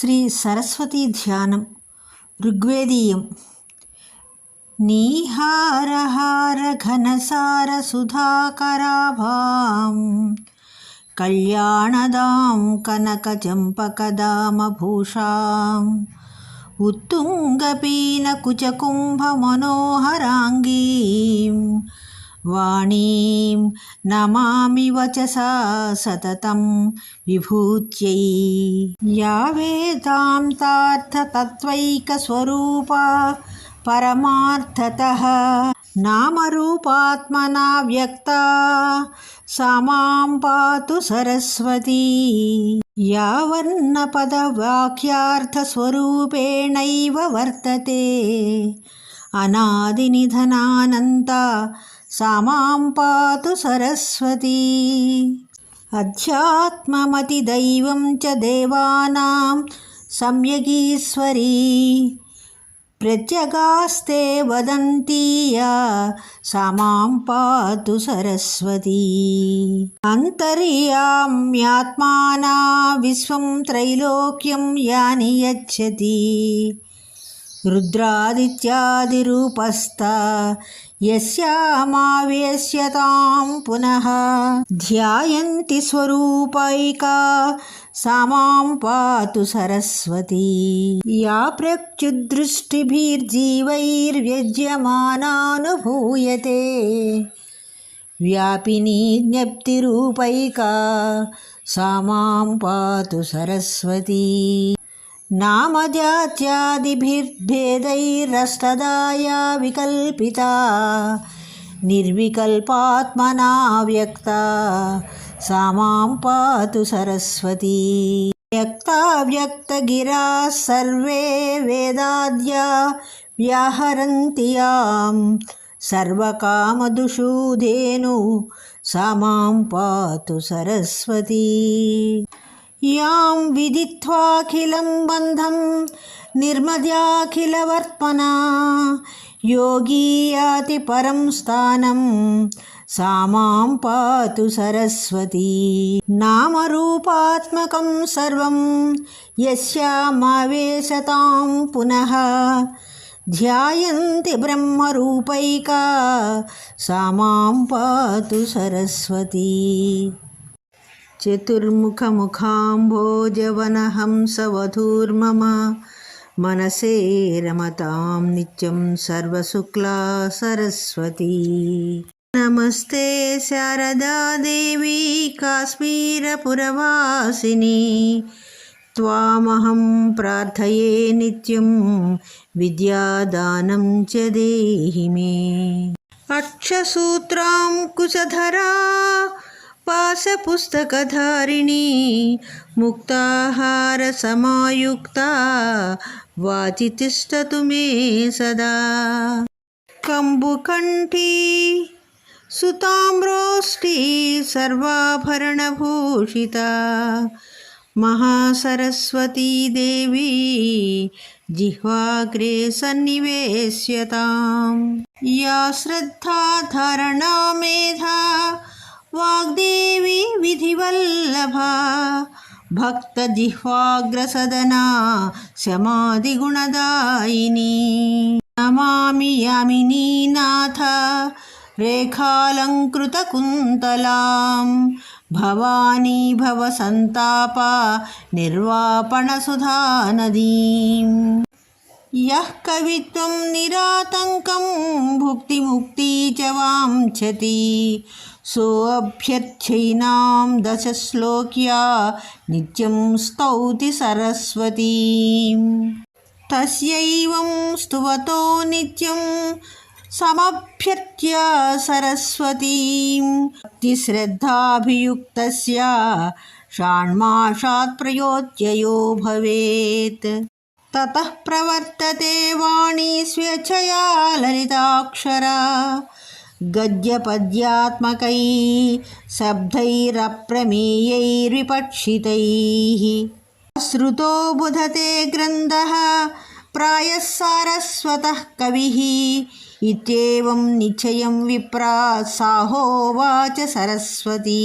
శ్రీ సరస్వతీ ధ్యానం ఋగ్వేదీయం నీహారహార ఘనసార సుధాకరాభాం కళ్యాణదాం కనకచంపకదామభూషాం उत्तुङ्गपीनकुचकुम्भमनोहराङ्गीं వాణీం నమామి వచసా సతతం విభూత్యై యా వేదాం తార్థతత్వైకస్వరూపా పరమార్థత నామరూపాత్మనా వ్యక్త సమాం పాతు సరస్వతీ యావర్ణపదవాక్యార్థస్వరూపేణైవ వర్తతే అనాదినిధనానంత సామాం పాతు సరస్వతి. అధ్యాత్మమతిదైవం చ దేవానాం సమ్యగీశ్వరీ. ప్రత్యగాస్తే వదంతీయ సమాం పాతు సరస్వతీ. అంతర్యామ్యాత్మానా విశ్వం త్రైలోక్యం యాని యచ్చతి. రుద్రాదిత్యాదిరూపస్థ యస్యామావేశ్యతాం పునః ధ్యాయంతి స్వరూపైకా సమాం పాతు సరస్వతి. యా ప్రత్యుదృష్టిభిర్జీవైర్వ్యజ్యమానానుభూయతే వ్యాపినీ జ్ఞప్తిరూపైకా సా మాం పాతు సరస్వతీ. ज्ञप्तिरूपैका सा मां पातु सरस्वती नामजात्यादिभिर्भेदैरस्तदा या विकल्पिता निर्विकल्पात्मना व्यक्ता सा मां पातु सरस्वती व्यक्ताव्यक्तगिराः सर्वे वेदाद्या व्याहरन्ति यां सर्वकामदुषु धेनु सा मां पातु सरस्वती యాం విదిత్వాఖిలం బంధం నిర్మద్యాఖిలవర్పణ. యోగీయాతి పరం స్థానం సామాం పాతు సరస్వతి. నామరూపాత్మకం సర్వం యస్యామావేశతాం పునః. ధ్యాయంతి బ్రహ్మరూపైకా సామాం పాతు సరస్వతి. चतुर्मुखमुखाम्भोजवनहंसवधूर्मम मनसे रमतां नित्यं सर्वशुक्ला सरस्वती नमस्ते शारदा देवी काश्मीरपुरवासिनी त्वामहं प्रार्थये नित्यं विद्यादानं च देहि मे अक्षसूत्रां कुशधरा पाशपुस्तकधारिणी मुक्ताहारसमायुक्ता वाचि तिष्ठतु मे सदा। कम्बुकण्ठी सुताम्रोष्ठी सर्वाभरणभूषिता महासरस्वती देवी जिह्वाग्रे सन्निवेश्यतां या श्रद्धा धारणा मेधा वाग्देवी विधिवल्लभा। भक्तजिह्वाग्रसदना शमादिगुणदायिनी नमामि यामिनी नाथ रेखालङ्कृतकुन्तलां भवानी भवसन्तापा निर्वापणसुधानदीम्। यः कवित्वं निरातङ्कं भुक्तिमुक्ति च वाञ्छति सोऽभ्यर्थ्यैनां दशश्लोक्या नित्यं स्तौति सरस्वतीं तस्यैवं स्तुवतो नित्यं समभ्यर्च्य सरस्वतीं भक्तिश्रद्धाभियुक्तस्य षाण्मासात् प्रयोज्ययो भवेत् ततः प्रवर्तते वाणी स्वेच्छया ललिताक्षरा गद्यपद्यात्मकैः शब्दैरप्रमेयैर्विपक्षितैः श्रुतो बुधते ग्रन्थः प्रायः सारस्वतः कविः इत्येवं निश्चयं विप्रा साहोवाच सरस्वती